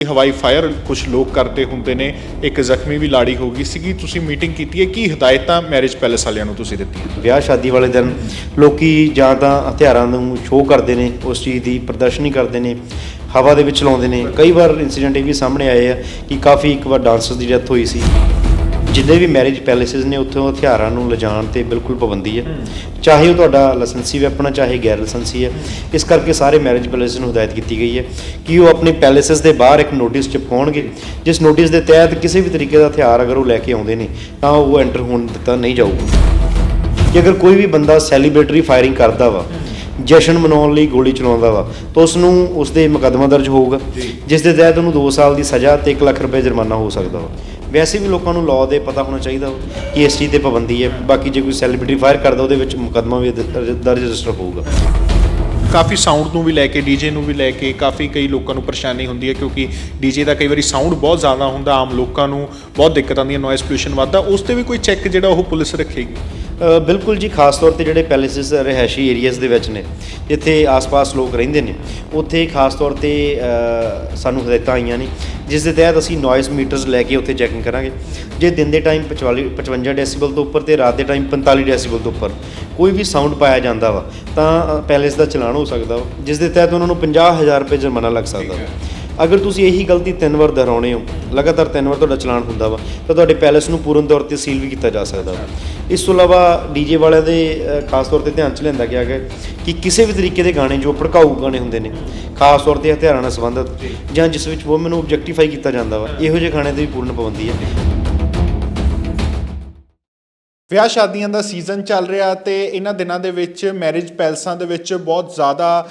ਹਵਾਈ ਫਾਇਰ ਕੁਝ ਲੋਕ ਕਰਦੇ ਹੁੰਦੇ ਨੇ, ਇੱਕ ਜ਼ਖਮੀ ਵੀ ਲਾੜੀ ਹੋ ਗਈ ਸੀਗੀ। ਤੁਸੀਂ ਮੀਟਿੰਗ ਕੀਤੀ ਹੈ, ਕੀ ਹਦਾਇਤਾਂ ਮੈਰਿਜ ਪੈਲੇਸ ਵਾਲਿਆਂ ਨੂੰ ਤੁਸੀਂ ਦਿੱਤੀਆਂ? ਵਿਆਹ ਸ਼ਾਦੀ ਵਾਲੇ ਦਿਨ ਲੋਕੀ ਜਾਂ ਤਾਂ ਹਥਿਆਰਾਂ ਨੂੰ ਸ਼ੋਅ ਕਰਦੇ ਨੇ, ਉਸ ਚੀਜ਼ ਦੀ ਪ੍ਰਦਰਸ਼ਨੀ ਕਰਦੇ ਨੇ, ਹਵਾ ਦੇ ਵਿੱਚ ਲਾਉਂਦੇ ਨੇ। ਕਈ ਵਾਰ ਇਨਸੀਡੈਂਟ ਇਹ ਵੀ ਸਾਹਮਣੇ ਆਏ ਆ ਕਿ ਕਾਫੀ ਇੱਕ ਵਾਰ ਡਾਂਸਰ ਦੀ ਡੈਥ ਹੋਈ ਸੀ। ਜਿੰਨੇ ਵੀ ਮੈਰਿਜ ਪੈਲੇਸਿਸ ਨੇ ਉੱਥੋਂ ਹਥਿਆਰਾਂ ਨੂੰ ਲਿਜਾਣ ਤੇ ਬਿਲਕੁਲ ਪਾਬੰਦੀ ਹੈ। ਚਾਹੇ ਉਹ ਤੁਹਾਡਾ ਲਾਇਸੈਂਸੀ ਵੈਪਨ ਹੈ ਚਾਹੇ ਗੈਰ ਲਾਇਸੈਂਸੀ ਹੈ ਇਸ ਕਰਕੇ ਸਾਰੇ ਮੈਰਿਜ ਪੈਲੇਸ ਨੂੰ ਹਦਾਇਤ ਕੀਤੀ ਗਈ ਹੈ ਕਿ ਉਹ ਆਪਣੇ ਪੈਲੇਸਿਸ ਦੇ ਬਾਹਰ ਇੱਕ ਨੋਟਿਸ ਚਿਪਕਾਉਣਗੇ। ਜਿਸ ਨੋਟਿਸ ਦੇ ਤਹਿਤ ਕਿਸੇ ਵੀ ਤਰੀਕੇ ਦਾ ਹਥਿਆਰ ਅਗਰ ਉਹ ਲੈ ਕੇ ਆਉਂਦੇ ਨੇ ਤਾਂ ਉਹ ਐਂਟਰ ਹੋਣ ਦਿੱਤਾ ਨਹੀਂ ਜਾਊਗਾ। ਕਿ ਅਗਰ ਕੋਈ ਵੀ ਬੰਦਾ ਸੈਲੀਬ੍ਰੇਟਰੀ ਫਾਇਰਿੰਗ ਕਰਦਾ ਵਾ ਜਸ਼ਨ ਮਨਾਉਣ ਲਈ ਗੋਲੀ ਚਲਾਉਂਦਾ ਵਾ ਤਾਂ ਉਸ ਨੂੰ ਉਸ ਦੇ ਮੁਕੱਦਮਾ ਦਰਜ ਹੋਊਗਾ। ਜਿਸ ਦੇ ਤਹਿਤ ਉਹਨੂੰ 2 ਸਾਲ ਦੀ ਸਜ਼ਾ ਤੇ 1 ਲੱਖ ਰੁਪਏ ਜੁਰਮਾਨਾ ਹੋ ਸਕਦਾ ਵਾ। ਵੈਸੇ ਵੀ ਲੋਕਾਂ ਨੂੰ ਲਾਅ ਦੇ ਪਤਾ ਹੋਣਾ ਚਾਹੀਦਾ ਕਿ ਇਸ ਚੀਜ਼ ਤੇ ਪਾਬੰਦੀ ਹੈ, ਬਾਕੀ ਜੇ ਕੋਈ ਸੈਲੀਬ੍ਰਿਟੀ ਫਾਇਰ ਕਰਦਾ ਉਹਦੇ ਵਿੱਚ ਮੁਕੱਦਮਾ ਵੀ ਦਰਜ ਰਜਿਸਟਰ ਹੋਊਗਾ। ਕਾਫੀ ਸਾਊਂਡ ਨੂੰ ਵੀ ਲੈ ਕੇ ਡੀਜੇ ਨੂੰ ਵੀ ਲੈ ਕੇ ਕਾਫੀ ਕਈ ਲੋਕਾਂ ਨੂੰ ਪਰੇਸ਼ਾਨੀ ਹੁੰਦੀ ਹੈ ਕਿਉਂਕਿ ਡੀਜੇ ਦਾ ਕਈ ਵਾਰੀ ਸਾਊਂਡ ਬਹੁਤ ਜ਼ਿਆਦਾ ਹੁੰਦਾ, ਆਮ ਲੋਕਾਂ ਨੂੰ ਬਹੁਤ ਦਿੱਕਤ ਆਉਂਦੀ ਹੈ ਨੋਇਸ ਪੋਲੂਸ਼ਨ ਵੱਧਦਾ, ਉਸ ਤੇ ਵੀ ਕੋਈ ਚੈੱਕ ਜਿਹੜਾ ਉਹ ਪੁਲਿਸ ਰੱਖੇਗੀ। ਬਿਲਕੁਲ ਜੀ, ਖਾਸ ਤੌਰ ਤੇ ਜਿਹੜੇ ਪੈਲੇਸਿਸ ਰਿਹਾਇਸ਼ੀ ਏਰੀਆਜ਼ ਦੇ ਵਿੱਚ ਨੇ, ਜਿੱਥੇ ਆਸ-ਪਾਸ ਲੋਕ ਰਹਿੰਦੇ ਨੇ, ਉੱਥੇ ਖਾਸ ਤੌਰ ਤੇ ਸਾਨੂੰ ਹਦਾਇਤਾਂ ਆਈਆਂ ਨੇ, ਜਿਸ ਦੇ ਤਹਿਤ ਅਸੀਂ ਨੋਇਜ਼ ਮੀਟਰਸ ਲੈ ਕੇ ਉੱਥੇ ਚੈਕਿੰਗ ਕਰਾਂਗੇ। ਜੇ ਦਿਨ ਦੇ ਟਾਈਮ 45 55 ਡੈਸੀਬਲ ਤੋਂ ਉੱਪਰ ਤੇ ਰਾਤ ਦੇ ਟਾਈਮ 45 ਡੈਸੀਬਲ ਤੋਂ ਉੱਪਰ ਕੋਈ ਵੀ ਸਾਊਂਡ ਪਾਇਆ ਜਾਂਦਾ ਵਾ, ਤਾਂ ਪੈਲੇਸ ਦਾ ਚਲਾਨ ਹੋ ਸਕਦਾ ਵਾ, ਜਿਸ ਦੇ ਤਹਿਤ ਉਹਨਾਂ ਨੂੰ 50000 ਰੁਪਏ ਜੁਰਮਾਨਾ ਲੱਗ ਸਕਦਾ ਵਾ। ਅਗਰ ਤੁਸੀਂ ਇਹੀ ਗਲਤੀ ਤਿੰਨ ਵਾਰ ਦੁਹਰਾਉਣੇ ਹੋ, ਲਗਾਤਾਰ ਤਿੰਨ ਵਾਰ ਤੁਹਾਡਾ ਚਲਾਨ ਹੁੰਦਾ ਵਾ, ਤਾਂ ਤੁਹਾਡੇ ਪੈਲੇਸ ਨੂੰ ਪੂਰਨ ਤੌਰ ਤੇ ਸੀਲ ਵੀ ਕੀਤਾ ਜਾ ਸਕਦਾ ਵਾ। ਇਸ ਤੋਂ ਇਲਾਵਾ ਡੀਜੇ ਵਾਲਿਆਂ ਦੇ ਖਾਸ ਤੌਰ ਤੇ ਧਿਆਨ ਚ ਲੈਂਦਾ ਗਿਆ ਹੈ ਕਿ ਕਿਸੇ ਵੀ ਤਰੀਕੇ ਦੇ ਗਾਣੇ ਜੋ ਭੜਕਾਊ ਗਾਣੇ ਹੁੰਦੇ ਨੇ, ਖਾਸ ਤੌਰ ਤੇ ਹਥਿਆਰਾਂ ਨਾਲ ਸੰਬੰਧਿਤ, ਜਾਂ ਜਿਸ ਵਿੱਚ ਵੂਮਨ ਨੂੰ ਆਬਜੈਕਟੀਫਾਈ ਕੀਤਾ ਜਾਂਦਾ ਵਾ, ਇਹੋ ਜਿਹੇ ਗਾਣੇ ਤੇ ਵੀ ਪੂਰਨ ਪਾਬੰਦੀ ਹੈ। ਵਿਆਹ ਸ਼ਾਦੀਆਂ ਦਾ ਸੀਜ਼ਨ ਚੱਲ ਰਿਹਾ ਤੇ ਇਹਨਾਂ ਦਿਨਾਂ ਦੇ ਵਿੱਚ ਮੈਰਿਜ ਪੈਲਸਾਂ ਦੇ ਵਿੱਚ ਬਹੁਤ ਜ਼ਿਆਦਾ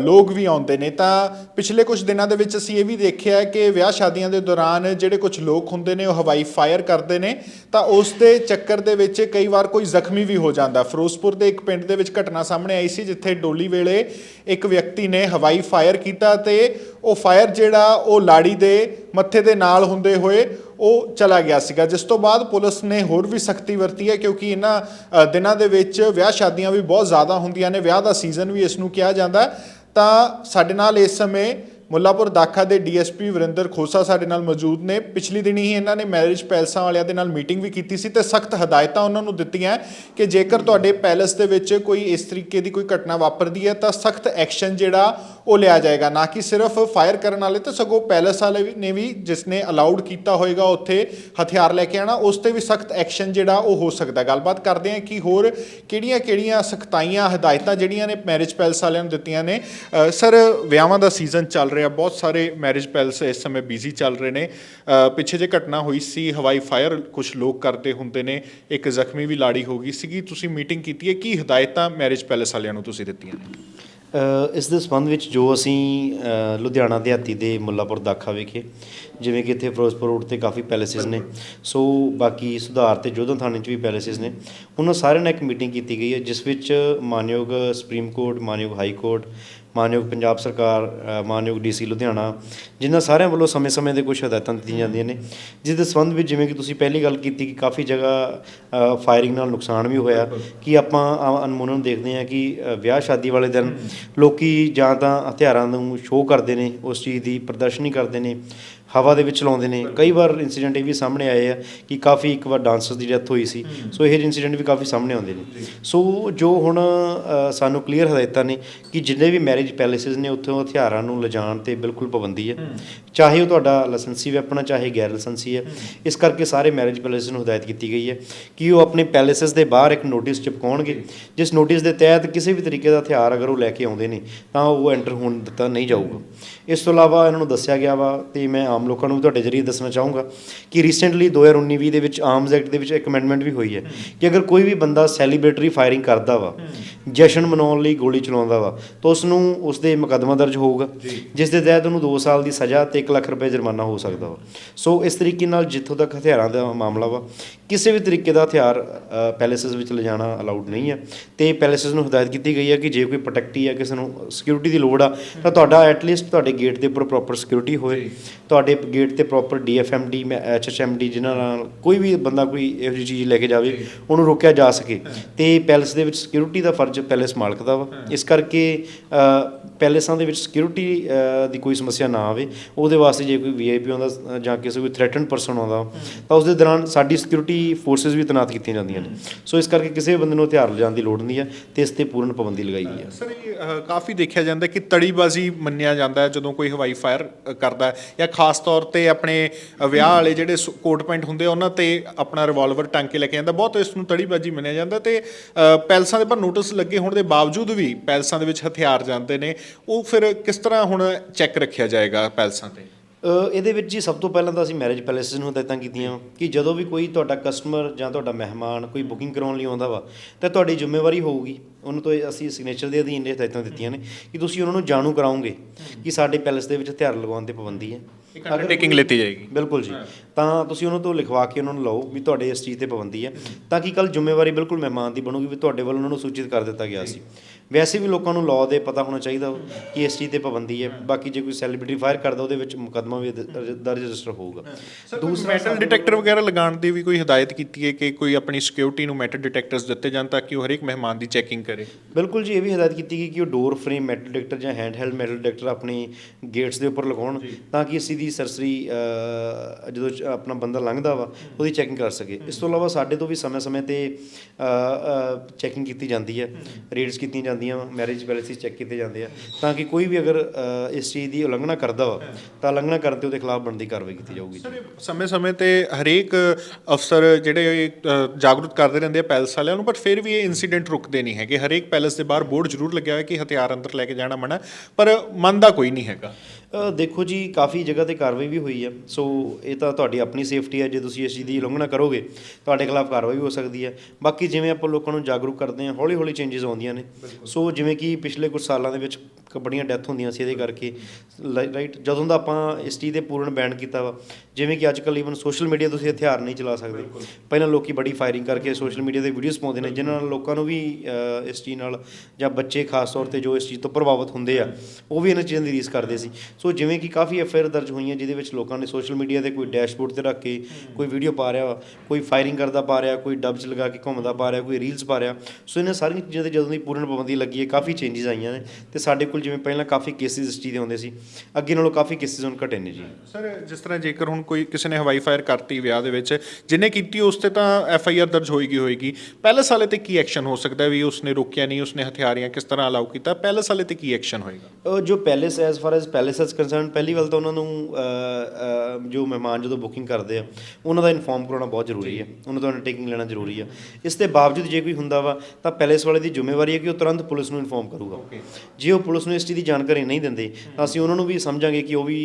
ਲੋਕ ਵੀ ਆਉਂਦੇ ਨੇ। ਤਾਂ ਪਿਛਲੇ ਕੁਝ ਦਿਨਾਂ ਦੇ ਵਿੱਚ ਅਸੀਂ ਇਹ ਵੀ ਦੇਖਿਆ ਕਿ ਵਿਆਹ ਸ਼ਾਦੀਆਂ ਦੇ ਦੌਰਾਨ ਜਿਹੜੇ ਕੁਝ ਲੋਕ ਹੁੰਦੇ ਨੇ, ਉਹ ਹਵਾਈ ਫਾਇਰ ਕਰਦੇ ਨੇ। ਤਾਂ ਉਸ ਦੇ ਚੱਕਰ ਦੇ ਵਿੱਚ ਕਈ ਵਾਰ ਕੋਈ ਜ਼ਖਮੀ ਵੀ ਹੋ ਜਾਂਦਾ। ਫਿਰੋਜ਼ਪੁਰ ਦੇ ਇੱਕ ਪਿੰਡ ਦੇ ਵਿੱਚ ਘਟਨਾ ਸਾਹਮਣੇ ਆਈ ਸੀ, ਜਿੱਥੇ ਡੋਲੀ ਵੇਲੇ ਇੱਕ ਵਿਅਕਤੀ ਨੇ ਹਵਾਈ ਫਾਇਰ ਕੀਤਾ ਤੇ ਉਹ ਫਾਇਰ ਜਿਹੜਾ, ਉਹ ਲਾੜੀ ਦੇ ਮੱਥੇ ਦੇ ਨਾਲ ਹੁੰਦੇ ਹੋਏ ਉਹ ਚਲਾ ਗਿਆ ਸੀਗਾ। ਜਿਸ ਤੋਂ ਬਾਅਦ ਪੁਲਿਸ ਨੇ ਹੋਰ ਵੀ ਸਖਤੀ ਵਰਤੀ ਹੈ, ਕਿਉਂਕਿ ਇਹਨਾਂ ਦਿਨਾਂ ਦੇ ਵਿੱਚ ਵਿਆਹ ਸ਼ਾਦੀਆਂ ਵੀ ਬਹੁਤ ਜ਼ਿਆਦਾ ਹੁੰਦੀਆਂ ਨੇ। ਵਿਆਹ ਦਾ ਸੀਜ਼ਨ ਵੀ ਇਸ ਨੂੰ ਕਿਹਾ ਜਾਂਦਾ। ਤਾਂ ਸਾਡੇ ਨਾਲ ਇਸ ਸਮੇਂ ਮੁੱਲਾਪੁਰ ਦਾਖਾ ਦੇ ਡੀਐਸਪੀ ਵਰਿੰਦਰ ਖੋਸਾ ਸਾਡੇ ਨਾਲ ਮੌਜੂਦ ਨੇ। ਪਿਛਲੀ ਦਿਨੀ ਹੀ ਇਹਨਾਂ ਨੇ ਮੈਰਿਜ ਪੈਲਸਾਂ ਵਾਲਿਆਂ ਦੇ ਨਾਲ ਮੀਟਿੰਗ ਵੀ ਕੀਤੀ ਸੀ ਤੇ ਸਖਤ ਹਦਾਇਤਾਂ ਉਹਨਾਂ ਨੂੰ ਦਿੱਤੀਆਂ ਕਿ ਜੇਕਰ ਤੁਹਾਡੇ ਪੈਲਸ ਦੇ ਵਿੱਚ ਕੋਈ ਇਸ ਤਰੀਕੇ ਦੀ ਕੋਈ ਘਟਨਾ ਵਾਪਰਦੀ ਹੈ ਤਾਂ ਸਖਤ ਐਕਸ਼ਨ ਜਿਹੜਾ ਉਹ ਲਿਆ ਜਾਏਗਾ। ਨਾ ਕਿ ਸਿਰਫ ਫਾਇਰ ਕਰਨ ਵਾਲੇ ਤੇ ਸਗੋਂ ਪੈਲਸ ਵਾਲੇ ਵੀ- ਨੇ ਵੀ ਜਿਸ ਨੇ ਅਲਾਉਡ ਕੀਤਾ ਹੋਏਗਾ ਉੱਥੇ ਹਥਿਆਰ ਲੈ ਕੇ ਆਣਾ ਉਸ ਤੇ ਵੀ ਸਖਤ ਐਕਸ਼ਨ ਜਿਹੜਾ ਉਹ ਹੋ ਸਕਦਾ। ਗੱਲਬਾਤ ਕਰਦੇ ਹਾਂ ਕਿ ਹੋਰ ਕਿਹੜੀਆਂ-ਕਿਹੜੀਆਂ ਸਖਤਾਈਆਂ, ਹਦਾਇਤਾਂ ਜਿਹੜੀਆਂ ਨੇ ਮੈਰਿਜ ਪੈਲਸ ਵਾਲਿਆਂ ਨੂੰ ਦਿੱਤੀਆਂ ਨੇ। ਸਰ, ਵਿਆਹਾਂ ਦਾ ਸੀਜ਼ਨ ਚੱਲ ਰਿਹਾ। ਬਹੁਤ ਸਾਰੇ ਮੈਰਿਜ ਪੈਲਸ ਇਸ ਸਮੇਂ ਬਿਜ਼ੀ ਚੱਲ ਰਹੇ ਨੇ। ਪਿੱਛੇ ਜੇ ਘਟਨਾ ਹੋਈ ਸੀ, ਹਵਾਈ ਫਾਇਰ ਕੁਝ ਲੋਕ ਕਰਦੇ ਹੁੰਦੇ ਨੇ। ਇੱਕ ਜ਼ਖਮੀ ਵੀ ਲਾੜੀ ਹੋ ਗਈ ਸੀਗੀ। ਤੁਸੀਂ ਮੀਟਿੰਗ ਕੀਤੀ ਹੈ। ਕੀ ਹਦਾਇਤਾਂ ਮੈਰਿਜ ਪੈਲਸ ਵਾਲਿਆਂ ਨੂੰ ਤੁਸੀਂ ਦਿੱਤੀਆਂ ਨੇ? ਇਸ ਦੇ ਸੰਬੰਧ ਵਿੱਚ ਜੋ ਅਸੀਂ ਲੁਧਿਆਣਾ ਦਿਹਾਤੀ ਦੇ ਮੁੱਲਾਪੁਰ ਦਾਖਾ ਵਿਖੇ, ਜਿਵੇਂ ਕਿ ਇੱਥੇ ਫਿਰੋਜ਼ਪੁਰ ਰੋਡ ਤੇ ਕਾਫੀ ਪੈਲੇਸਿਸ ਨੇ, ਸੋ ਬਾਕੀ ਸੁਧਾਰ ਤੇ ਜੋਧਨ ਥਾਣੇ 'ਚ ਵੀ ਪੈਲੇਸਿਸ ਨੇ, ਉਹਨਾਂ ਸਾਰਿਆਂ ਨਾਲ ਇੱਕ ਮੀਟਿੰਗ ਕੀਤੀ ਗਈ ਹੈ, ਜਿਸ ਵਿੱਚ ਮਾਨਯੋਗ ਸੁਪਰੀਮ ਕੋਰਟ, ਮਾਨਯੋਗ ਹਾਈ ਕੋਰਟ ਮਾਨਯੋਗ ਪੰਜਾਬ ਸਰਕਾਰ ਅ, ਮਾਨਯੋਗ ਡੀਸੀ ਲੁਧਿਆਣਾ ਜਿਨ੍ਹਾਂ ਸਾਰਿਆਂ ਵੱਲੋਂ ਸਮੇਂ-ਸਮੇਂ ਦੇ ਕੁਝ ਹਦਾਇਤਾਂ ਦਿੱਤੀਆਂ ਜਾਂਦੀਆਂ ਨੇ ਜਿਸ ਦੇ ਸੰਬੰਧ ਵਿੱਚ ਜਿਵੇਂ ਕਿ ਤੁਸੀਂ ਪਹਿਲੀ ਗੱਲ ਕੀਤੀ ਕਿ ਕਾਫੀ ਜਗ੍ਹਾ ਫਾਇਰਿੰਗ ਨਾਲ ਨੁਕਸਾਨ ਵੀ ਹੋਇਆ ਕਿ ਆਪਾਂ ਆ- ਅਨਮੋਨਾਂ ਨੂੰ ਦੇਖਦੇ ਹਾਂ ਕਿ ਵਿਆਹ ਸ਼ਾਦੀ ਵਾਲੇ ਦਿਨ ਲੋਕੀ ਜਾਂ ਤਾਂ ਹਥਿਆਰਾਂ ਨੂੰ ਸ਼ੋਅ ਕਰਦੇ ਨੇ ਉਸ ਚੀਜ਼ ਦੀ ਪ੍ਰਦਰਸ਼ਨੀ ਕਰਦੇ ਨੇ ਹਵਾ ਦੇ ਵਿੱਚ ਚਲਾਉਂਦੇ ਨੇ। ਕਈ ਵਾਰ ਇਨਸੀਡੈਂਟ ਇਹ ਵੀ ਸਾਹਮਣੇ ਆਏ ਆ ਕਿ ਕਾਫੀ ਇੱਕ ਵਾਰ ਡਾਂਸਰਸ ਦੀ ਡੈਥ ਹੋਈ ਸੀ। ਸੋ ਇਹ ਇਨਸੀਡੈਂਟ ਵੀ ਕਾਫੀ ਸਾਹਮਣੇ ਆਉਂਦੇ ਨੇ। ਸੋ ਜੋ ਹੁਣ ਸਾਨੂੰ ਕਲੀਅਰ ਹਦਾਇਤਾਂ ਨੇ ਕਿ ਜਿੰਨੇ ਵੀ ਮੈਰਿਜ ਪੈਲੇਸਿਸ ਨੇ ਉੱਥੋਂ ਹਥਿਆਰਾਂ ਨੂੰ ਲਿਜਾਣ ਤੇ ਬਿਲਕੁਲ ਪਾਬੰਦੀ ਹੈ। ਚਾਹੇ ਉਹ ਤੁਹਾਡਾ ਲਾਇਸੈਂਸੀ ਵੈਪਨ ਹੈ ਚਾਹੇ ਗੈਰ ਲਾਇਸੈਂਸੀ ਹੈ ਇਸ ਕਰਕੇ ਸਾਰੇ ਮੈਰਿਜ ਪੈਲੇਸਿਸ ਨੂੰ ਹਦਾਇਤ ਕੀਤੀ ਗਈ ਹੈ ਕਿ ਉਹ ਆਪਣੇ ਪੈਲੇਸਿਸ ਦੇ ਬਾਹਰ ਇੱਕ ਨੋਟਿਸ ਚਿਪਕਾਉਣਗੇ। ਜਿਸ ਨੋਟਿਸ ਦੇ ਤਹਿਤ ਕਿਸੇ ਵੀ ਤਰੀਕੇ ਦਾ ਹਥਿਆਰ ਅਗਰ ਉਹ ਲੈ ਕੇ ਆਉਂਦੇ ਨੇ ਤਾਂ ਉਹ ਐਂਟਰ ਹੋਣ ਦਿੱਤਾ ਨਹੀਂ ਜਾਊਗਾ। ਇਸ ਤੋਂ ਇਲਾਵਾ ਇਹਨਾਂ ਨੂੰ ਦੱਸਿਆ ਗਿਆ ਵਾ ਤੇ ਮੈਂ ਆਮ ਲੋਕਾਂ ਨੂੰ ਵੀ ਤੁਹਾਡੇ ਜਰੀਏ ਦੱਸਣਾ ਚਾਹੂੰਗਾ ਕਿ ਰੀਸੈਂਟਲੀ 2019-20 ਦੇ ਵਿੱਚ ਆਰਮਸ ਐਕਟ ਦੇ ਵਿੱਚ ਇੱਕ ਅਮੈਂਡਮੈਂਟ ਵੀ ਹੋਈ ਹੈ ਕਿ ਅਗਰ ਕੋਈ ਵੀ ਬੰਦਾ ਸੈਲੀਬ੍ਰੇਟਰੀ ਫਾਇਰਿੰਗ ਕਰਦਾ ਵਾ ਜਸ਼ਨ ਮਨਾਉਣ ਲਈ ਗੋਲੀ ਚਲਾਉਂਦਾ ਵਾ ਤਾਂ ਉਸ ਨੂੰ ਉਸ ਦੇ ਮੁਕੱਦਮਾ ਦਰਜ ਹੋਊਗਾ ਜਿਸ ਦੇ ਤਹਿਤ ਉਹਨੂੰ 2 ਸਾਲ ਦੀ ਸਜ਼ਾ ਤੇ 1 ਲੱਖ ਰੁਪਏ ਜੁਰਮਾਨਾ ਹੋ ਸਕਦਾ ਵਾ। ਸੋ ਇਸ ਤਰੀਕੇ ਨਾਲ ਜਿੱਥੋਂ ਤੱਕ ਹਥਿਆਰਾਂ ਦਾ ਮਾਮਲਾ ਵਾ ਕਿਸੇ ਵੀ ਤਰੀਕੇ ਦਾ ਹਥਿਆਰ ਪੈਲੇਸਿਸ ਵਿੱਚ ਲਿਜਾਣਾ ਅਲਾਉਡ ਨਹੀਂ ਹੈ। ਤੇ ਪੈਲੇਸਿਸ ਨੂੰ ਹਦਾਇਤ ਕੀਤੀ ਗਈ ਹੈ ਕਿ ਜੇ ਕੋਈ ਪ੍ਰੋਟੈਕਟੀ ਹੈ ਕਿਸੇ ਨੂੰ ਸਿਕਿਉਰਿਟੀ ਦੀ ਲੋੜ ਆ ਤਾਂ ਤੁਹਾਡਾ ਐਟਲੀਸਟ ਤੁਹਾਡੇ ਗੇਟ ਦੇ ਉੱਪਰ ਪ੍ਰੋਪਰ ਸਿਕਿਉਰਿਟੀ ਹੋਏ। ਤੁਹਾਡੇ ਗੇਟ ਤੇ ਪ੍ਰੋਪਰ ਡੀਐਫਐਮਡੀ ਐਚਐਚਐਮਡੀ ਜਿਨ੍ਹਾਂ ਨਾਲ ਕੋਈ ਵੀ ਬੰਦਾ ਕੋਈ ਇਹੋ ਜਿਹੀ ਚੀਜ਼ ਲੈ ਕੇ ਜਾਵੇ ਉਹਨੂੰ ਰੋਕਿਆ ਜਾ ਸਕੇ। ਤੇ ਪੈਲੇਸ ਦੇ ਵਿੱਚ ਸਿਕਿਉਰਿਟੀ ਦਾ ਫਰਜ਼ ਪੈਲੇਸ ਮਾਲਕ ਦਾ ਵਾ। ਇਸ ਕਰਕੇ ਪੈਲੇਸਾਂ ਦੇ ਵਿੱਚ ਸਿਕਿਉਰਿਟੀ ਦੀ ਕੋਈ ਸਮੱਸਿਆ ਨਾ ਆਵੇ। ਉਹਦੇ ਵਾਸਤੇ ਜੇ ਕੋਈ ਵੀਆਈਪੀ ਆਉਂਦਾ ਜਾਂ ਕਿਸੇ ਕੋਈ ਥ੍ਰੈਟਨ ਪਰਸਨ ਆਉਂਦਾ ਤਾਂ ਉਸ ਦੇ ਦੌਰਾਨ ਸਾਡੀ ਸਿਕਿਉਰਿਟੀ ਫੋਰਸਸ ਵੀ ਤੈਨਾਤ ਕੀਤੀਆਂ ਜਾਂਦੀਆਂ ਨੇ। ਸੋ ਇਸ ਕਰਕੇ ਕਿਸੇ ਬੰਦੇ ਨੂੰ ਹਥਿਆਰ ਲਿਜਾਣ ਦੀ ਲੋੜ ਨਹੀਂ ਹੈ ਤੇ ਇਸ ਤੇ ਪੂਰਨ ਪਾਬੰਦੀ ਲਗਾਈ ਗਈ ਹੈ। ਸਰ ਇਹ ਕਾਫੀ ਦੇਖਿਆ ਜਾਂਦਾ ਕਿ ਤੜੀਬਾਜ਼ੀ ਮੰਨਿਆ ਜਾਂਦਾ ਹੈ ਜਦੋਂ ਕੋਈ ਹਵਾਈ ਫਾਇਰ ਕਰਦਾ ਜਾਂ ਖਾਸ ਤੌਰ ਤੇ ਆਪਣੇ ਵਿਆਹ ਵਾਲੇ ਜਿਹੜੇ ਸ- ਕੋਟ ਪੈਂਟ ਹੁੰਦੇ ਆ, ਉਹਨਾਂ ਤੇ ਆਪਣਾ ਰਿਵਾਲਵਰ ਟੰਗ ਕੇ ਲੈ ਕੇ ਜਾਂਦਾ। ਬਹੁਤ ਇਸ ਨੂੰ ਤੜੀਬਾਜ਼ੀ ਮੰਨਿਆ ਜਾਂਦਾ ਤੇ ਪੈਲਸਾਂ ਦੇ ਪਰ ਨੋਟਿਸ ਲੱਗੇ ਹੋਣ ਦੇ ਬਾਵਜੂਦ ਵੀ ਪੈਲਸਾਂ ਦੇ ਵਿੱਚ ਹਥਿਆਰ ਜਾਂਦੇ ਨੇ। ਉਹ ਫਿਰ ਕਿਸ ਤਰ੍ਹਾਂ ਹੁਣ ਚੈੱਕ ਰੱਖਿਆ ਜਾਏਗਾ ਪੈਲਸਾਂ ਤੇ? ਇਹਦੇ ਵਿੱਚ ਜੀ ਸਭ ਤੋਂ ਪਹਿਲਾਂ ਤਾਂ ਅਸੀਂ ਮੈਰਿਜ ਪੈਲੇਸਿਸ ਨੂੰ ਹਦਾਇਤਾਂ ਕੀਤੀਆਂ ਕਿ ਜਦੋਂ ਵੀ ਕੋਈ ਤੁਹਾਡਾ ਕਸਟਮਰ ਜਾਂ ਤੁਹਾਡਾ ਮਹਿਮਾਨ ਕੋਈ ਬੁਕਿੰਗ ਕਰਾਉਣ ਲਈ ਆਉਂਦਾ ਵਾ ਤਾਂ ਤੁਹਾਡੀ ਜ਼ਿੰਮੇਵਾਰੀ ਹੋਊਗੀ। ਉਹਨੂੰ ਤੋਂ ਅਸੀਂ ਸਿਗਨੇਚਰ ਦੇ ਅਧੀਨ ਇਹ ਹਦਾਇਤਾਂ ਦਿੱਤੀਆਂ ਨੇ ਕਿ ਤੁਸੀਂ ਉਹਨਾਂ ਨੂੰ ਜਾਣੂ ਕਰਾਓਗੇ ਕਿ ਸਾਡੇ ਪੈਲੇਸ ਦੇ ਵਿੱਚ ਹਥਿਆਰ ਲਗਾਉਣ ਤੇ ਪਾਬੰਦੀ ਹੈ। ਇੱਕ ਅੰਡਰਟੇਕਿੰਗ ਲੈਤੀ ਜਾਏਗੀ। ਬਿਲਕੁਲ ਜੀ। ਤਾਂ ਤੁਸੀਂ ਉਹਨਾਂ ਤੋਂ ਲਿਖਵਾ ਕੇ ਉਹਨਾਂ ਨੂੰ ਲਓ ਵੀ ਤੁਹਾਡੇ ਇਸ ਚੀਜ਼ ਤੇ ਪਾਬੰਦੀ ਹੈ ਤਾਂ ਕਿ ਕੱਲ ਜ਼ਿੰਮੇਵਾਰੀ ਬਿਲਕੁਲ ਮਹਿਮਾਨ ਦੀ ਬਣੂਗੀ ਵੀ ਤੁਹਾਡੇ ਵੱਲ ਉਹਨਾਂ ਨੂੰ ਸੂਚਿਤ ਕਰ ਦਿੱਤਾ ਗਿਆ ਸੀ। ਵੈਸੇ ਵੀ ਲੋਕਾਂ ਨੂੰ ਲਾਅ ਦੇ ਪਤਾ ਹੋਣਾ ਚਾਹੀਦਾ ਕਿ ਇਸ ਚੀਜ਼ ਤੇ ਪਾਬੰਦੀ ਹੈ। ਬਾਕੀ ਜੇ ਕੋਈ ਸੈਲੀਬ੍ਰਿਟੀ ਫਾਇਰ ਕਰਦਾ ਉਹਦੇ ਵਿੱਚ ਮੁਕੱਦਮਾ ਵੀ ਦਰਜ ਰਜਿਸਟਰ ਹੋਊਗਾ। ਦੂਸਰਾ ਮੈਟਲ ਡਿਟੈਕਟਰ ਵਗੈਰਾ ਲਗਾਉਣ ਦੀ ਵੀ ਕੋਈ ਹਦਾਇਤ ਕੀਤੀ ਹੈ ਕਿ ਕੋਈ ਆਪਣੀ ਸਿਕਿਉਰਿਟੀ ਨੂੰ ਮੈਟਲ ਡਿਟੈਕਟਰਸ ਦਿੱਤੇ ਜਾਣ ਤਾਂ ਕਿ ਉਹ ਹਰੇਕ ਮਹਿਮਾਨ ਦੀ ਚੈਕਿੰਗ ਕਰੇ? ਬਿਲਕੁਲ ਜੀ ਇਹ ਵੀ ਹਦਾਇਤ ਕੀਤੀ ਗਈ ਕਿ ਉਹ ਡੋਰ ਫਰੇਮ ਮੈਟਲ ਡਿਟੈਕਟਰ ਜਾਂ ਹੈਂਡ ਹੈਲਡ ਮੈਟਲ ਡਿਟੈਕਟਰ ਆਪਣੀ ਗੇਟਸ ਦੇ ਉੱਪਰ ਲਗਾਉਣ ਤਾਂ ਕਿ ਅਸੀਂ ਦੀ ਸਰਸਰੀ ਜਦੋਂ ਆਪਣਾ ਬੰਦਾ ਲੰਘਦਾ ਵਾ, ਉਹਦੀ ਚੈਕਿੰਗ ਕਰ ਸਕੇ। ਇਸ ਤੋਂ ਇਲਾਵਾ ਸਾਡੇ ਤੋਂ ਵੀ ਸਮੇਂ-ਸਮੇਂ ਤੇ ਚੈਕਿੰਗ ਕੀਤੀ ਜਾਂਦੀ ਹੈ। ਰੇਡਸ ਕੀਤੀਆਂ ਜਾਂਦੀਆਂ ਮੈਰਿਜ ਪੈਲੇਸਿਸ ਚੈੱਕ ਕੀਤੇ ਜਾਂਦੇ ਆ। ਤਾਂ ਕਿ ਕੋਈ ਵੀ ਅਗਰ ਇਸ ਚੀਜ਼ ਦੀ ਉਲੰਘਣਾ ਕਰਦਾ ਵਾ, ਤਾਂ ਉਲੰਘਣਾ ਕਰਨ ਤੇ ਉਹਦੇ ਖਿਲਾਫ ਬਣਦੀ ਕਾਰਵਾਈ ਕੀਤੀ ਜਾਊਗੀ ਸਮੇਂ-ਸਮੇਂ ਤੇ ਹਰੇਕ ਅਫਸਰ ਜਿਹੜੇ ਜਾਗਰੂਕ ਕਰਦੇ ਰਹਿੰਦੇ ਆ ਪੈਲਸ ਵਾਲਿਆਂ ਨੂੰ ਬਟ ਫਿਰ ਵੀ ਇਹ ਇਨਸੀਡੈਂਟ ਰੁਕਦੇ ਨਹੀਂ ਹੈਗੇ। ਹਰੇਕ ਪੈਲਸ ਦੇ ਬਾਹਰ ਬੋਰਡ ਜ਼ਰੂਰ ਲੱਗਿਆ ਹੋਇਆ ਕਿ ਹਥਿਆਰ ਅੰਦਰ ਲੈ ਕੇ ਜਾਣਾ ਮਨਾ, ਪਰ ਮੰਨਦਾ ਕੋਈ ਨਹੀਂ ਹੈਗਾ। ਦੇਖੋ ਜੀ ਕਾਫੀ ਜਗ੍ਹਾ ਤੇ ਕਾਰਵਾਈ ਵੀ ਹੋਈ ਹੈ ਸੋ ਇਹ ਤਾਂ ਤੁਹਾਡੀ ਆਪਣੀ ਸੇਫਟੀ ਹੈ ਜੇ ਤੁਸੀਂ ਇਸ ਚੀਜ਼ ਦੀ ਉਲੰਘਣਾ ਕਰੋਗੇ ਤੁਹਾਡੇ ਖਿਲਾਫ ਕਾਰਵਾਈ ਹੋ ਸਕਦੀ ਹੈ ਬਾਕੀ ਜਿਵੇਂ ਆਪਾਂ ਲੋਕਾਂ ਨੂੰ ਜਾਗਰੂਕ ਕਰਦੇ ਹਾਂ ਹੌਲੀ ਹੌਲੀ ਚੇਂਜਸ ਆਉਂਦੀਆਂ ਨੇ। ਸੋ ਜਿਵੇਂ ਕਿ ਪਿਛਲੇ ਕੁਝ ਸਾਲਾਂ ਦੇ ਵਿੱਚ ਬੜੀਆਂ ਡੈਥ ਹੁੰਦੀਆਂ ਸੀ ਇਹਦੇ ਕਰਕੇ ਰਾਈਟ ਜਦੋਂ ਦਾ ਆਪਾਂ ਇਸ ਚੀਜ਼ ਤੇ ਪੂਰਨ ਬੈਨ ਕੀਤਾ ਵਾ ਜਿਵੇਂ ਕਿ ਅੱਜ ਕੱਲ੍ਹ ਈਵਨ ਸੋਸ਼ਲ ਮੀਡੀਆ ਤੁਸੀਂ ਹਥਿਆਰ ਨਹੀਂ ਚਲਾ ਸਕਦੇ। ਪਹਿਲਾਂ ਲੋਕੀ ਬੜੀ ਫਾਇਰਿੰਗ ਕਰਕੇ ਸੋਸ਼ਲ ਮੀਡੀਆ ਤੇ ਵੀਡੀਓਜ਼ ਪਾਉਂਦੇ ਨੇ ਜਿਨ੍ਹਾਂ ਨਾਲ ਲੋਕਾਂ ਨੂੰ ਵੀ ਇਸ ਚੀਜ਼ ਨਾਲ ਜਾਂ ਬੱਚੇ ਖਾਸ ਤੌਰ ਤੇ ਜੋ ਇਸ ਚੀਜ਼ ਤੋਂ ਪ੍ਰਭਾਵਿਤ ਹੁੰਦੇ ਆ ਉਹ ਵੀ ਇਹਨਾਂ ਚੀਜ਼ਾਂ ਦੀ ਰੀਸ ਕਰਦੇ ਸੀ। ਸੋ ਜਿਵੇਂ ਕਿ ਕਾਫੀ ਐਫਆਈਆਰ ਦਰਜ ਹੋਈਆਂ ਜਿਹਦੇ ਵਿੱਚ ਲੋਕਾਂ ਨੇ ਸੋਸ਼ਲ ਮੀਡੀਆ ਤੇ ਕੋਈ ਡੈਸ਼ਬੋਰਡ ਤੇ ਰੱਖ ਕੇ ਕੋਈ ਵੀਡੀਓ ਪਾ ਰਿਹਾ ਕੋਈ ਫਾਇਰਿੰਗ ਕਰਦਾ ਪਾ ਰਿਹਾ ਕੋਈ ਡਬਸ ਲਗਾ ਕੇ ਘੁੰਮਦਾ ਪਾ ਰਿਹਾ ਕੋਈ ਰੀਲਸ ਪਾ ਰਿਹਾ। ਸੋ ਇਹਨਾਂ ਸਾਰੀਆਂ ਚੀਜ਼ਾਂ ਤੇ ਜਦੋਂ ਦੀ ਪੂਰਨ ਪਾਬੰਦੀ ਲੱਗੀ ਹੈ ਕਾਫੀ ਚੇਂਜਸ ਆਈਆਂ ਨੇ ਤੇ ਸਾਡੇ ਕੋਲ ਜਿਵੇਂ ਪਹਿਲਾਂ ਕਾਫੀ ਕੇਸਿਸ ਇਸ ਚੀਜ਼ ਦੇ ਹੁੰਦੇ ਸੀ ਅੱਗੇ ਨਾਲੋਂ ਕਾਫੀ ਕੇਸਿਸ ਹੁਣ ਘਟੇ ਨੇ ਜੀ। ਸਰ ਜਿਸ ਤਰ੍ਹਾਂ ਜੇਕਰ ਹੁਣ ਕੋਈ ਕਿਸੇ ਨੇ ਹਵਾਈ ਫਾਇਰ ਕਰਤੀ ਵਿਆਹ ਦੇ ਵਿੱਚ ਜਿਹਨੇ ਕੀਤੀ ਉਸ ਤੇ ਤਾਂ ਐਫ ਆਈ ਆਰ ਦਰਜ ਹੋਏਗੀ ਹੋਏਗੀ। ਪੈਲਸ ਵਾਲੇ ਤੇ ਕੀ ਐਕਸ਼ਨ ਹੋ ਸਕਦਾ ਹੈ ਵੀ ਉਸਨੇ ਰੋਕਿਆ ਨਹੀਂ ਉਸਨੇ ਹਥਿਆਰੀਆਂ ਕਿਸ ਤਰ੍ਹਾਂ ਅਲਾਉ ਕੀਤਾ? ਪੈਲਸ ਵਾਲੇ ਤੇ ਕੀ ਐਕਸ਼ਨ ਹੋਏਗਾ? ਜੋ palace S for S palace is concern ਪਹਿਲੀ ਗੱਲ ਤਾਂ ਉਹਨਾਂ ਨੂੰ ਜੋ ਮਹਿਮਾਨ ਜਦੋਂ ਬੁਕਿੰਗ ਕਰਦੇ ਆ ਉਹਨਾਂ ਦਾ ਇਨਫੋਰਮ ਕਰਾਉਣਾ ਬਹੁਤ ਜ਼ਰੂਰੀ ਹੈ। ਉਹਨਾਂ ਤੋਂ ਅੰਡਰਟੇਕਿੰਗ ਲੈਣਾ ਜ਼ਰੂਰੀ ਹੈ। ਇਸ ਦੇ ਬਾਵਜੂਦ ਜੇ ਕੋਈ ਹੁੰਦਾ ਵਾ ਤਾਂ ਪੈਲੇਸ ਵਾਲੇ ਦੀ ਜ਼ਿੰਮੇਵਾਰੀ ਹੈ ਕਿ ਉਹ ਤੁਰੰਤ ਪੁਲਿਸ ਨੂੰ ਇਨਫੋਰਮ ਕਰੂਗਾ। ਜੇ ਉਹ ਪੁਲਿਸ ਨੂੰ ਇਸ ਚੀਜ਼ ਦੀ ਜਾਣਕਾਰੀ ਨਹੀਂ ਦਿੰਦੇ ਤਾਂ ਅਸੀਂ ਉਹਨਾਂ ਨੂੰ ਵੀ ਸਮਝਾਂਗੇ ਕਿ ਉਹ ਵੀ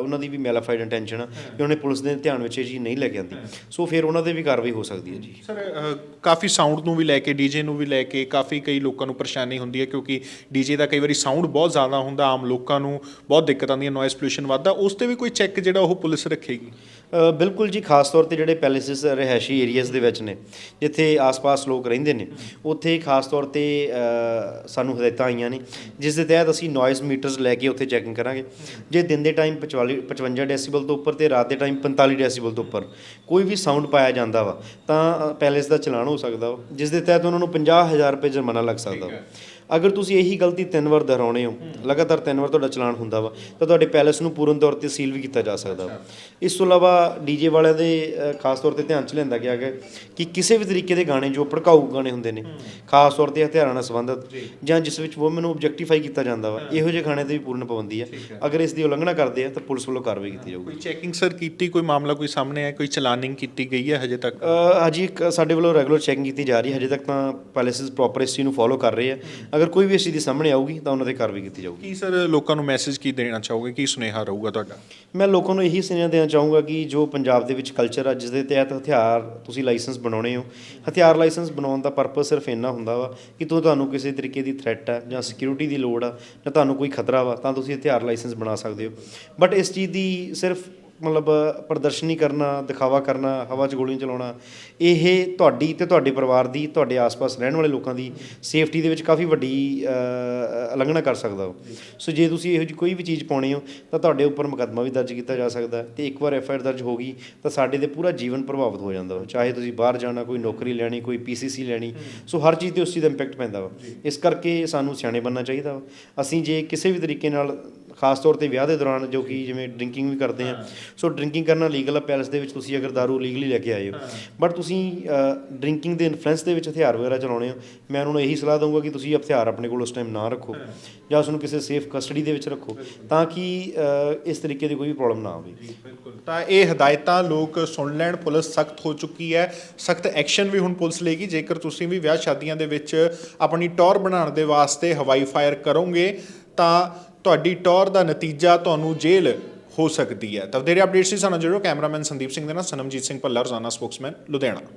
ਉਹਨਾਂ ਦੀ ਵੀ ਮੈਲਾਫਾਈਡ ਇੰਟੈਂਸ਼ਨ ਆ ਕਿ ਉਹਨੇ ਪੁਲਿਸ ਦੇ ਧਿਆਨ ਵਿੱਚ ਇਹ ਚੀਜ਼ ਨਹੀਂ ਲੈ ਕੇ ਆਂਦੀ। ਸੋ ਫਿਰ ਉਹਨਾਂ ਤੇ ਵੀ ਕਾਰਵਾਈ ਹੋ ਸਕਦੀ ਹੈ ਜੀ। ਸਰ ਕਾਫੀ ਸਾਊਂਡ ਨੂੰ ਵੀ ਲੈ ਕੇ ਡੀਜੇ ਨੂੰ ਵੀ ਲੈ ਕੇ ਕਾਫੀ ਕਈ ਲੋਕਾਂ ਨੂੰ ਪਰੇਸ਼ਾਨੀ ਹੁੰਦੀ ਹੈ ਕਿਉਂਕਿ ਡੀਜੇ ਦਾ ਕਈ ਵਾਰੀ ਸਾਊਂਡ ਬਹੁਤ ਜ਼ਿਆਦਾ ਹੁੰਦਾ ਆਮ ਲੋਕਾਂ ਨੂੰ ਬਹੁਤ ਦਿੱਕਤ ਆਉਂਦੀ ਹੈ ਨੋਇਸ ਪੋਲੂਸ਼ਨ ਵੱਧਦਾ ਉਸ ਤੇ ਵੀ ਕੋਈ ਚੈੱਕ ਜਿਹੜਾ ਉਹ ਪੁਲਿਸ ਰੱਖੇਗੀ? ਬਿਲਕੁਲ ਜੀ ਖਾਸ ਤੌਰ ਤੇ ਜਿਹੜੇ ਪੈਲੇਸਿਸ ਰਹਿائشੀ ਏਰੀਆਜ਼ ਦੇ ਵਿੱਚ ਨੇ ਜਿੱਥੇ ਆਸ-ਪਾਸ ਲੋਕ ਰਹਿੰਦੇ ਨੇ ਉੱਥੇ ਖਾਸ ਤੌਰ ਤੇ ਸਾਨੂੰ ਹਦਾਇਤਾਂ ਆਈਆਂ ਨੇ ਜਿਸ ਦੇ ਤਹਿਤ ਅਸੀਂ ਨੋਇਸ ਮੀਟਰਸ ਲੈ ਕੇ ਉੱਥੇ ਚੈਕਿੰਗ ਕਰਾਂਗੇ। ਜੇ ਦਿਨ ਦੇ ਟਾਈਮ 45 55 ਡੈਸੀਬਲ ਤੋਂ ਉੱਪਰ ਤੇ ਰਾਤ ਦੇ ਟਾਈਮ 45 ਡੈਸੀਬਲ ਤੋਂ ਉੱਪਰ ਕੋਈ ਵੀ ਸਾਊਂਡ ਪਾਇਆ ਜਾਂਦਾ ਵਾ ਤਾਂ ਪੈਲੇਸ ਦਾ ਚਲਾਨ ਹੋ ਸਕਦਾ ਵਾ ਜਿਸ ਦੇ ਤਹਿਤ ਉਹਨਾਂ ਨੂੰ 50000 ਰੁਪਏ ਜੁਰਮਾਨਾ ਲੱਗ ਸਕਦਾ ਵਾ। ਅਗਰ ਤੁਸੀਂ ਇਹੀ ਗਲਤੀ ਤਿੰਨ ਵਾਰ ਦੁਹਰਾਉਣੇ ਹੋ ਲਗਾਤਾਰ ਤਿੰਨ ਵਾਰ ਤੁਹਾਡਾ ਚਲਾਨ ਹੁੰਦਾ ਵਾ ਤਾਂ ਤੁਹਾਡੇ ਪੈਲੇਸ ਨੂੰ ਪੂਰਨ ਤੌਰ ਤੇ ਸੀਲ ਵੀ ਕੀਤਾ ਜਾ ਸਕਦਾ ਵਾ। ਇਸ ਤੋਂ ਇਲਾਵਾ ਡੀਜੇ ਵਾਲਿਆਂ ਦੇ ਖਾਸ ਤੌਰ ਤੇ ਧਿਆਨ ਚ ਲੈਂਦਾ ਗਿਆ ਹੈ ਕਿ ਕਿਸੇ ਵੀ ਤਰੀਕੇ ਦੇ ਗਾਣੇ ਜੋ ਭੜਕਾਊ ਗਾਣੇ ਹੁੰਦੇ ਨੇ ਖਾਸ ਤੌਰ ਤੇ ਹਥਿਆਰਾਂ ਨਾਲ ਸੰਬੰਧਿਤ ਜਾਂ। ਜਿਸ ਵਿੱਚ ਵੂਮਨ ਨੂੰ ਆਬਜੈਕਟੀਫਾਈ ਕੀਤਾ ਜਾਂਦਾ ਵਾ ਇਹੋ ਜਿਹੇ ਗਾਣੇ ਤੇ ਵੀ ਪੂਰਨ ਪਾਬੰਦੀ ਹੈ ਅਗਰ ਇਸ ਦੀ ਉਲੰਘਣਾ ਕਰਦੇ ਆ ਤਾਂ ਪੁਲਿਸ ਵੱਲੋਂ ਕਾਰਵਾਈ ਕੀਤੀ ਜਾਊਗੀ। ਕੋਈ ਚੈਕਿੰਗ ਸਰ ਕੀਤੀ ਕੋਈ ਮਾਮਲਾ ਕੋਈ ਸਾਹਮਣੇ ਆਇਆ ਕੋਈ ਚਲਾਨਿੰਗ ਕੀਤੀ ਗਈ ਹੈ ਹਜੇ ਤੱਕ? ਹਜੇ ਸਾਡੇ ਵੱਲੋਂ ਰੈਗੂਲਰ ਚੈਕਿੰਗ ਕੀਤੀ ਜਾ ਰਹੀ ਹੈ ਹਜੇ ਤੱਕ ਤਾਂ ਪੈਲੇਸਿਸ ਪ੍ਰੋਪਰ ਇਸ ਨੂੰ ਫੋਲੋ ਕਰ ਰਹੇ ਆ। ਅਗਰ ਕੋਈ ਵੀ ਇਸ ਚੀਜ਼ ਦੀ ਸਾਹਮਣੇ ਆਊਗੀ ਤਾਂ ਉਹਨਾਂ ਤੇ ਕਾਰਵਾਈ ਕੀਤੀ ਜਾਊਗੀ। ਕੀ ਸਰ ਲੋਕਾਂ ਨੂੰ ਮੈਸੇਜ ਕੀ ਦੇਣਾ ਚਾਹੋਗੇ? ਕੀ ਸੁਨੇਹਾ ਰਹੂਗਾ ਤੁਹਾਡਾ? ਮੈਂ ਲੋਕਾਂ ਨੂੰ ਇਹੀ ਸੁਨੇਹਾ ਦੇਣਾ ਚਾਹੂੰਗਾ ਕਿ ਜੋ ਪੰਜਾਬ ਦੇ ਵਿੱਚ ਕਲਚਰ ਆ ਜਿਸ ਦੇ ਤਹਿਤ ਹਥਿਆਰ ਤੁਸੀਂ ਲਾਇਸੈਂਸ ਬਣਾਉਣੇ ਹੋ ਹਥਿਆਰ ਲਾਇਸੈਂਸ ਬਣਾਉਣ ਦਾ ਪਰਪਸ ਸਿਰਫ ਇੰਨਾ ਹੁੰਦਾ ਵਾ ਕਿ ਤੋ ਤੁਹਾਨੂੰ ਕਿਸੇ ਤਰੀਕੇ ਦੀ ਥ੍ਰੈਟ ਹੈ ਜਾਂ ਸਿਕਿਉਰਿਟੀ ਦੀ ਲੋੜ ਆ ਜਾਂ ਤੁਹਾਨੂੰ ਕੋਈ ਖਤਰਾ ਵਾ ਤਾਂ ਤੁਸੀਂ ਹਥਿਆਰ ਲਾਇਸੈਂਸ ਬਣਾ ਸਕਦੇ ਹੋ। ਬਟ ਇਸ ਚੀਜ਼ ਦੀ ਸਿਰਫ ਮਤਲਬ ਪ੍ਰਦਰਸ਼ਨੀ ਕਰਨਾ, ਦਿਖਾਵਾ ਕਰਨਾ, ਹਵਾ 'ਚ ਗੋਲੀਆਂ ਚਲਾਉਣਾ, ਇਹ ਤੁਹਾਡੀ ਤੇ ਤੁਹਾਡੇ ਪਰਿਵਾਰ ਦੀ, ਤੁਹਾਡੇ ਆਸ-ਪਾਸ ਰਹਿਣ ਵਾਲੇ ਲੋਕਾਂ ਦੀ ਸੇਫਟੀ ਦੇ ਵਿੱਚ ਕਾਫੀ ਵੱਡੀ ਉਲੰਘਣਾ ਕਰ ਸਕਦਾ ਵਾ ਸੋ ਜੇ ਤੁਸੀਂ ਇਹੋ ਜਿਹੀ ਕੋਈ ਵੀ ਚੀਜ਼ ਪਾਉਣੀ ਹੋ, ਤਾਂ ਤੁਹਾਡੇ ਉੱਪਰ ਮੁਕੱਦਮਾ ਵੀ ਦਰਜ ਕੀਤਾ ਜਾ ਸਕਦਾ ਹੈ ਤੇ ਇੱਕ ਵਾਰ ਐਫ ਆਈ ਆਰ ਦਰਜ ਹੋ ਗਈ, ਤਾਂ ਸਾਡੇ ਤੇ ਪੂਰਾ ਜੀਵਨ ਪ੍ਰਭਾਵਿਤ ਹੋ ਜਾਂਦਾ ਵਾ ਚਾਹੇ ਤੁਸੀਂ ਬਾਹਰ ਜਾਣਾ, ਕੋਈ ਨੌਕਰੀ ਲੈਣੀ, ਕੋਈ ਪੀਸੀਸੀ ਲੈਣੀ, ਸੋ ਹਰ ਚੀਜ਼ ਤੇ ਉਸ ਚੀਜ਼ ਦਾ ਇੰਪੈਕਟ ਪੈਂਦਾ ਵਾ। ਇਸ ਕਰਕੇ ਸਾਨੂੰ ਸਿਆਣੇ ਬਣਨਾ ਚਾਹੀਦਾ ਵਾ। ਅਸੀਂ ਜੇ ਕਿਸੇ ਵੀ ਤਰੀਕੇ ਨਾਲ ਖਾਸ ਤੌਰ ਤੇ ਵਿਆਹ ਦੇ ਦੌਰਾਨ ਜੋ ਕਿ ਜਿਵੇਂ ਡਰਿੰਕਿੰਗ ਵੀ ਕਰਦੇ ਆ। ਸੋ ਡਰਿੰਕਿੰਗ ਕਰਨਾ ਲੀਗਲ ਆ ਪੈਲਸ ਦੇ ਵਿੱਚ ਤੁਸੀਂ ਅਗਰ दारू ਲੀਗਲੀ ਲੈ ਕੇ ਆਏ ਹੋ। ਬਟ ਤੁਸੀਂ ਡਰਿੰਕਿੰਗ ਦੇ ਇਨਫਲੂਐਂਸ ਦੇ ਵਿੱਚ ਹਥਿਆਰ ਵਗੈਰਾ ਚਲਾਉਣੇ ਹੋ। ਮੈਂ ਉਹਨਾਂ ਨੂੰ ਇਹੀ ਸਲਾਹ ਦਊਂਗਾ ਕਿ ਤੁਸੀਂ ਹਥਿਆਰ ਆਪਣੇ ਕੋਲ ਉਸ ਟਾਈਮ ਨਾ ਰੱਖੋ। ਜਾਂ ਉਸ ਨੂੰ ਕਿਸੇ ਸੇਫ ਕਸਟਡੀ ਦੇ ਵਿੱਚ ਰੱਖੋ ਤਾਂ ਕਿ ਇਸ ਤਰੀਕੇ ਦੀ ਕੋਈ ਵੀ ਪ੍ਰੋਬਲਮ ਨਾ ਆਵੇ। ਤਾਂ ਇਹ ਹਦਾਇਤਾਂ ਲੋਕ ਸੁਣ ਲੈਣ ਪੁਲਿਸ ਸਖਤ ਹੋ ਚੁੱਕੀ ਹੈ। ਸਖਤ ਐਕਸ਼ਨ ਵੀ ਹੁਣ ਪੁਲਿਸ ਲੇਗੀ ਜੇਕਰ ਤੁਸੀਂ ਵੀ ਵਿਆਹ ਸ਼ਾਦੀਆਂ ਦੇ ਵਿੱਚ ਆਪਣੀ ਟੌਰ ਬਣਾਉਣ ਦੇ ਵਾਸਤੇ ਹਵਾਈ ਫਾਇਰ ਕਰੋਗੇ ਤਾਂ ਤੁਹਾਡੀ ਟੌਰ ਦਾ ਨਤੀਜਾ ਤੁਹਾਨੂੰ ਜੇਲ੍ਹ ਹੋ ਸਕਦੀ ਹੈ। ਤਾਂ ਵਧੇਰੇ ਅਪਡੇਟਸ ਸੀ ਸਾਨੂੰ ਜਰੂਰ ਕੈਮਰਾਮੈਨ ਸੰਦੀਪ ਸਿੰਘ ਦੇ ਨਾਲ, ਸਨਮਜੀਤ ਸਿੰਘ ਭੱਲਾ, ਰੋਜ਼ਾਨਾ ਸਪੋਕਸਮੈਨ, ਲੁਧਿਆਣਾ।